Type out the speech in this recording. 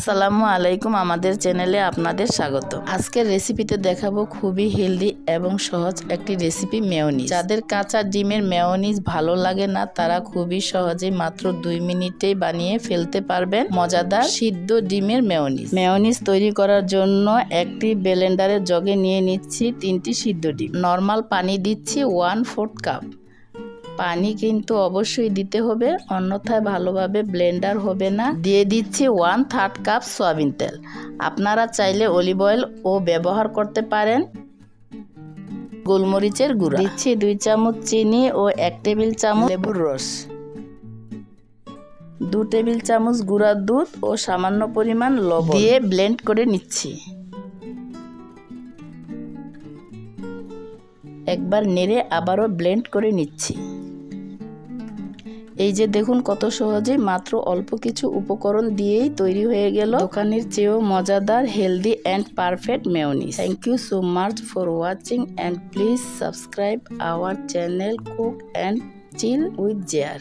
আসসালামু আলাইকুম আমাদের চ্যানেলে আপনাদের স্বাগত আজকের রেসিপিতে দেখাবো খুবই হেলদি এবং সহজ একটি রেসিপি মেয়নিজ। যাদের কাঁচা ডিমের মেয়নিজ ভালো লাগে না, তারা খুবই সহজে মাত্র দুই মিনিটেই বানিয়ে ফেলতে পারবেন মজাদার সিদ্ধ ডিমের মেয়নিজ। মেয়নিজ তৈরি করার জন্য একটি ব্লেন্ডারের জগে নিয়ে নিচ্ছি তিনটি সিদ্ধ ডিম। নর্মাল পানি দিচ্ছি ওয়ান ফোর্থ কাপ। পানি কিন্তু অবশ্যই দিতে হবে। অন্যথায় ভালোভাবে ব্লেন্ডার হবে না। দিয়ে দিচ্ছি ওয়ান থার্ড কাপ সয়াবিন তেল। আপনারা চাইলে অলিভ অয়েল ও ব্যবহার করতে পারেন। গোলমরিচের গুঁড়া। দিচ্ছি দুই চামচ চিনি ও এক টেবিল চামচ লেবুর রস। দু টেবিল চামচ গুঁড়া দুধ ও সামান্য পরিমাণ লবণ। দিয়ে ব্লেন্ড করে নিচ্ছি। একবার নেড়ে আবারও ব্লেন্ড করে নিচ্ছি। এই যে দেখুন কত সহজে মাত্র অল্প কিছু উপকরণ দিয়েই তৈরি হয়ে গেল। দোকানের চেয়েও মজাদার, healthy and perfect mayonnaise thank you so much for watching and please subscribe our channel cook and chill with জেয়ার